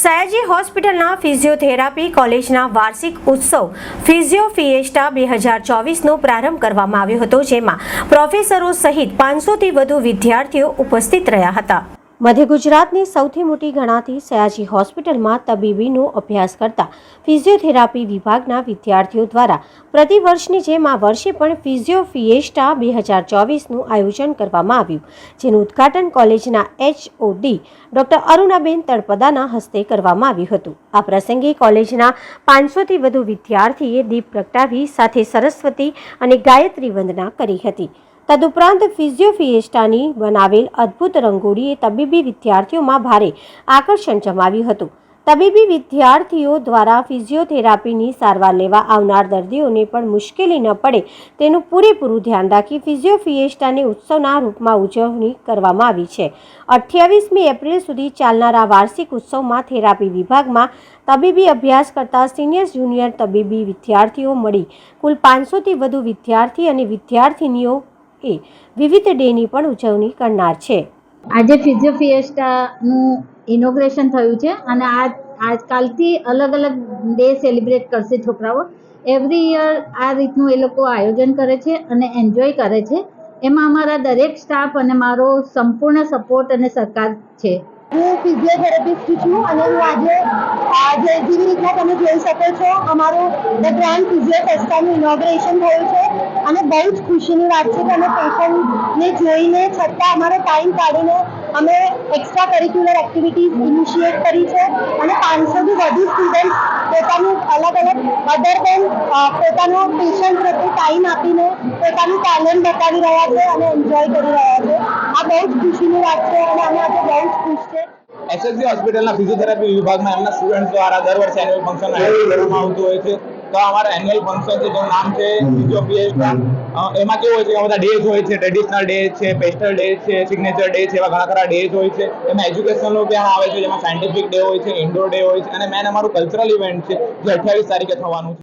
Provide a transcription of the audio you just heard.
સયાજી હોસ્પિટલના ફિઝિયોથેરાપી કોલેજના વાર્ષિક ઉત્સવ ફિઝિયો ફિએસ્ટા બે હજાર ચોવીસનો પ્રારંભ કરવામાં આવ્યો હતો, જેમાં પ્રોફેસરો સહિત પાંચસોથી વધુ વિદ્યાર્થીઓ ઉપસ્થિત રહ્યા હતા. મધ્ય ગુજરાતની સૌથી મોટી ગણાતી સયાજી હોસ્પિટલમાં તબીબીનો અભ્યાસ કરતા ફિઝિયોથેરાપી વિભાગના વિદ્યાર્થીઓ દ્વારા પ્રતિવર્ષની જેમ આ વર્ષે પણ ફિઝિયો ફિએસ્ટા બે હજાર ચોવીસનું આયોજન કરવામાં આવ્યું, જેનું ઉદ્ઘાટન કોલેજના એચઓડી ડોક્ટર અરુણાબેન તળપદાના હસ્તે કરવામાં આવ્યું હતું. આ પ્રસંગે કોલેજના પાંચસોથી વધુ વિદ્યાર્થીએ દીપ પ્રગટાવી સાથે સરસ્વતી અને ગાયત્રી વંદના કરી હતી. તદુપરાંત ફિઝિયોફિએસ્ટાની બનાવેલ અદ્ભુત રંગોળીએ તબીબી વિદ્યાર્થીઓમાં ભારે આકર્ષણ જમાવ્યું હતું. તબીબી વિદ્યાર્થીઓ દ્વારા ફિઝિયોથેરાપીની સારવાર લેવા આવનાર દર્દીઓને પણ મુશ્કેલી ન પડે તેનું પૂરેપૂરું ધ્યાન રાખી ફિઝિયોફિએસ્ટાને ઉત્સવના રૂપમાં ઉજવણી કરવામાં આવી છે. અઠ્યાવીસમી એપ્રિલ સુધી ચાલનારા વાર્ષિક ઉત્સવમાં થેરાપી વિભાગમાં તબીબી અભ્યાસ કરતા સિનિયર જુનિયર તબીબી વિદ્યાર્થીઓ મળી. કુલ પાંચસોથી વધુ વિદ્યાર્થી અને વિદ્યાર્થિનીઓ એ વિવિધ ડેની પણ ઉજવણી કરનાર છે. આજે ફિઝિયો ફિએસ્ટાનું ઇનોગ્રેશન થયું છે અને આ આજકાલથી અલગ અલગ ડે સેલિબ્રેટ કરશે છોકરાઓ. એવરી યર આ રીતનું એ લોકો આયોજન કરે છે અને એન્જોય કરે છે. એમાં અમારા દરેક સ્ટાફ અને મારો સંપૂર્ણ સપોર્ટ અને સહકાર છે. હું ફિઝિયોથેરાપિસ્ટ છું અને હું આજે આજે જેવી રીતના તમે જોઈ શકો છો અમારું ધ ગ્રાન્ડ ફિઝિયો ફેસ્ટાનું ઇનોગ્રેશન થયું છે. અને બહુ જ ખુશીની વાત છે કે અમે પેશન્ટને જોઈને છતાં અમારો ટાઈમ કાઢીને અમે એક્સ્ટ્રા કરિક્યુલર એક્ટિવિટીઝ ઇનિશિએટ કરી છે અને પાંચસોથી વધુ સ્ટુડન્ટ પોતાનું અલગ અલગ અધર દેન પોતાનો પેશન્ટ પ્રત્યે ટાઈમ આપીને પોતાનું ટેલેન્ટ બતાવી રહ્યા છે અને એન્જોય કરી રહ્યા છે. આ બહુ જ ખુશીની વાત છે અને અમે આજે બહુ જ ખુશ છે. એસએસબી હોસ્પિટલના ફિઝિયોથેરાપી વિભાગમાં એમના સ્ટુડન્ટ દ્વારા દર વર્ષે એન્યુઅલ ફંક્શન આયોજન કરવામાં આવતું હોય છે. તો અમારા એન્યુઅલ ફંક્શન છે જેનું નામ છે એમાં કેવું હોય છે કે બધા ડેઝ હોય છે ટ્રેડિશનલ ડે છે પેસ્ટલ ડે છે સિગ્નેચર ડે છે એવા ઘણા ખરા ડેઝ હોય છે. એમાં એજ્યુકેશનલ પણ આવે છે જેમાં સાયન્ટિફિક ડે હોય છે ઇન્ડોર ડે હોય છે અને મેન અમારું કલ્ચરલ ઇવેન્ટ છે જે અઠ્યાવીસ તારીખે થવાનું છે.